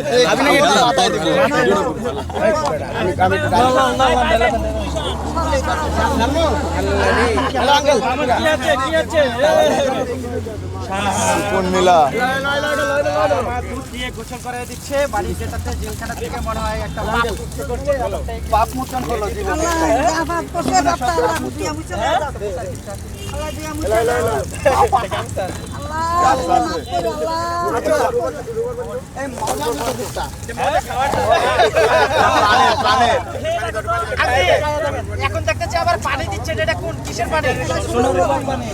কোন মিলা দুধ দিয়ে গোসল করে দিচ্ছে বাড়ি যেটাতে জেলখানা থেকে মনে হয় একটা পাপ মোচন হলো জীবনে এখন দেখতেছি আবার পানি দিচ্ছে এটা কোন কিসের পানি?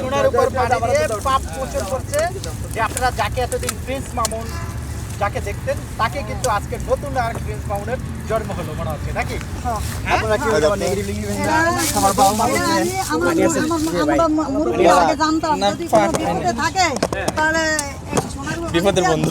সোনার উপর পানি দিয়ে পাপ করছে। যে আপনারা যাকে এতদিন প্রিন্স মামুন যাকে দেখতেন তাকে কিন্তু আজকে নতুন আর প্রিন্স মামুনের জন্ম হলো মনে হচ্ছে নাকি? আপনারা কি বিপদের বন্ধু।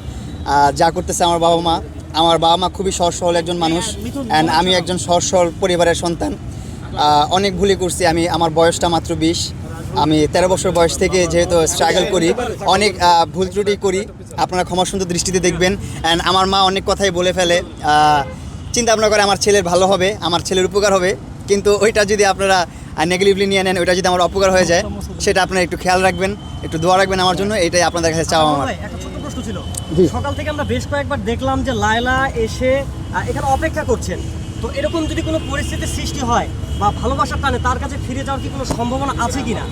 যা করতেছে আমার বাবা মা। আমার বাবা মা খুবই সহজ সরল একজন মানুষ অ্যান্ড আমি একজন সহজ সরল পরিবারের সন্তান। অনেক ভুলই করছি আমি আমার বয়সটা মাত্র বিশ। আমি তেরো বছর বয়স থেকে যেহেতু স্ট্রাগল করি অনেক ভুল ত্রুটি করি। আপনারা ক্ষমা সুন্দর দৃষ্টিতে দেখবেন। অ্যান্ড আমার মা অনেক কথাই বলে ফেলে। চিন্তা ভাবনা করে আমার ছেলের ভালো হবে আমার ছেলের উপকার হবে। কিন্তু ওইটা যদি আপনারা নেগেটিভলি নিয়ে নেন ওইটা যদি আমার অপকার হয়ে যায় সেটা আপনারা একটু খেয়াল রাখবেন একটু দোয়া রাখবেন আমার জন্য। এটাই আপনাদের কাছে চাওয়া আমার। ছিল। সকাল থেকে আমরা বেশ কয়েকবার দেখলাম যে লায়লা এসে এখানে অপেক্ষা করছেন। তো এরকম যদি কোনো পরিস্থিতির সৃষ্টি হয় বা ভালোবাসার টানে তার কাছে ফিরে যাওয়ার কি কোনো সম্ভাবনা আছে কিনা?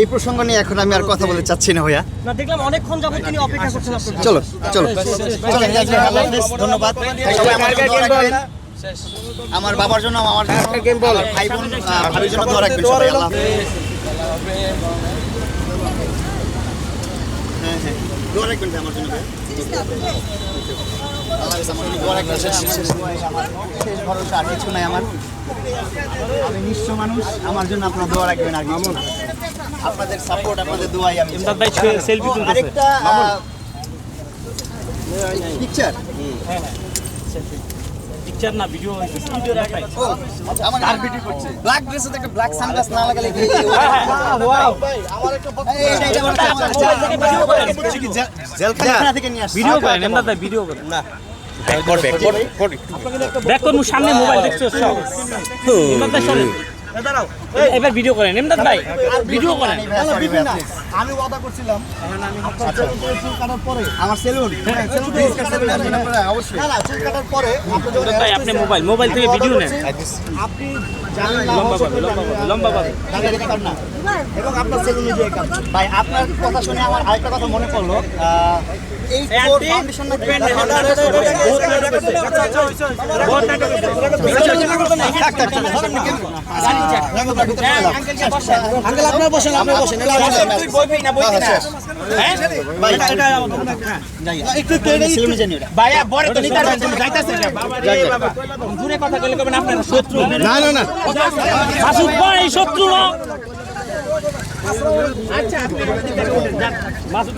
এই প্রসঙ্গ নিয়ে এখন আমি আর কথা বলতে চাচ্ছি না ভাইয়া। না দেখলাম অনেকক্ষণ যাবত তিনি অপেক্ষা করছেন আপনার চলো চলো চলো ধন্যবাদ। আমার বাবার জন্য আমার জন্য আমার ভাই বোন ভাবির জন্য দোয়া রাখবেন সবাই আল্লাহ হাফেজ। হ্যাঁ হ্যাঁ দোয়া রাখবেন আমার জন্য শেষ ভরসা আর কিছু নাই আমার। আমি নিঃস্ব মানুষ আমার জন্য আপনার দোয়া রাখবেন আর কিছু আপনাদের সাপোর্ট আপনাদের দোয়াই আমি। ভাই সেলফি আরেকটা পিকচার পিকচার না ভিডিও আমার ভিডিও করছে। ব্ল্যাক ড্রেসে একটা ব্ল্যাক সানগ্লাস না লাগালে কি এইটা এটা বলতে আমার জেলখানা থেকে নিয়ে আসছে? ভিডিও করেন এমদাদ ভাই ভিডিও করেন না। ব্যাক করুন সামনে মোবাইল দেখছ সব। এবার ভিডিও করেন এমদাদ ভাই। ভিডিও করেন। আমি ওয়াদা করছিলাম কাটার পরে আমার সেলুন অবশ্যই। না না চুল কাটার পরে আপনি যখন ভাই আপনি মোবাইল মোবাইল থেকে ভিডিও নেন। আপনি এবং আপনার সেলুনে যে ভাই আপনার কথা শুনে আমার আরেকটা কথা মনে পড়ল এই ফাউন্ডেশন আঙ্কেল আপনার বসেন আপনার বসেন না না হ্যাঁ না মাসুদ ভাই শত্রু না মাসুদ